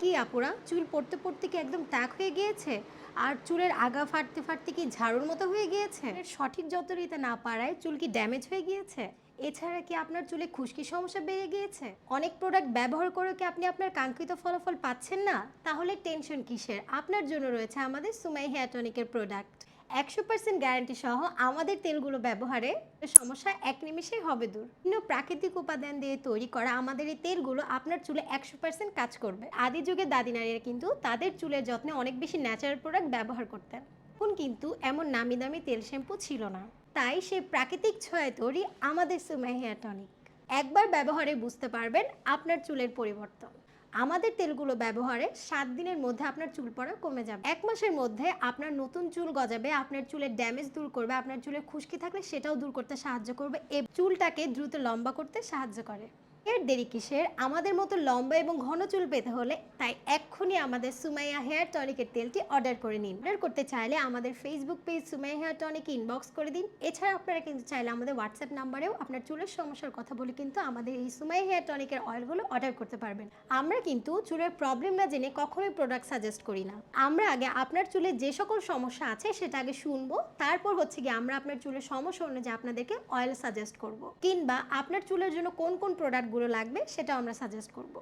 কি আপুরা? চুল পড়তে পড়তে কি একদম ত্যাগ হয়ে গিয়েছে? আর চুলের আগা ফাটতে ফাটতে কি ঝাড়ুর মতো হয়ে গিয়েছে? সঠিক যত্ন নিতে না পারায় চুল কি ড্যামেজ হয়ে গিয়েছে? এছাড়া কি আপনার চুলে খুশকি সমস্যা বেড়ে গিয়েছে? অনেক প্রোডাক্ট ব্যবহার করে কি আপনি আপনার কাঙ্ক্ষিত ফলাফল পাচ্ছেন না? তাহলে টেনশন কিসের? আপনার জন্য রয়েছে আমাদের সুমাই হেয়ার টনিকের প্রোডাক্ট একশো পার্সেন্ট গ্যারান্টি সহ আমাদের তেলগুলো ব্যবহারে সমস্যা এক নিমিষেই হবে দূর। বিভিন্ন প্রাকৃতিক উপাদান দিয়ে তৈরি করা আমাদের এই তেলগুলো আপনার চুলে একশো পার্সেন্ট কাজ করবে। আদি যুগে দাদি নারীরা কিন্তু তাদের চুলের যত্নে অনেক বেশি ন্যাচারাল প্রোডাক্ট ব্যবহার করতেন। এখন কিন্তু এমন নামি দামি তেল শ্যাম্পু ছিল না। তাই সেই প্রাকৃতিক ছোঁয়ায় তৈরি আমাদের সুমাই হেয়ার টনিক একবার ব্যবহারে বুঝতে পারবেন আপনার চুলের পরিবর্তন। আমাদের তেলগুলো ব্যবহারে সাত দিনের মধ্যে আপনার চুল পড়া কমে যাবে। এক মাসের মধ্যে আপনার নতুন চুল গজাবে, আপনার চুলের ড্যামেজ দূর করবে, আপনার চুলের খুশকি থাকলে সেটাও দূর করতে সাহায্য করবে। এ চুলটাকে দ্রুত লম্বা করতে সাহায্য করে। এর দেরি কিসের? আমাদের মতো লম্বা এবং ঘন চুল পেতে হলে, তাই এক্ষুনি আমাদের সুমাইয়া হেয়ার টনিকের তেলটি অর্ডার করে নিন। অর্ডার করতে চাইলে আমাদের Facebook page Sumaiya hair tonic inbox করে দিন। এছাড়া আপনারা কিন্তু চাইলে আমাদের হোয়াটসঅ্যাপ নাম্বারেও আপনার চুলের সমস্যার কথা বলে কিন্তু আমাদের এই সুমাইয়া হেয়ার টনিকের অয়েলগুলো অর্ডার করতে পারবেন। আমরা কিন্তু চুলের প্রবলেম না জেনে কখনোই প্রোডাক্ট সাজেস্ট করি না। আমরা আগে আপনার চুলে যে সকল সমস্যা আছে সেটা আগে শুনব, তারপর হচ্ছে গিয়ে আমরা আপনার চুলের সমস্যা অনুযায়ী আপনাদেরকে অয়েল সাজেস্ট করব। কিংবা আপনার চুলের জন্য কোন কোন প্রোডাক্টগুলো লাগবে সেটাও আমরা সাজেস্ট করব।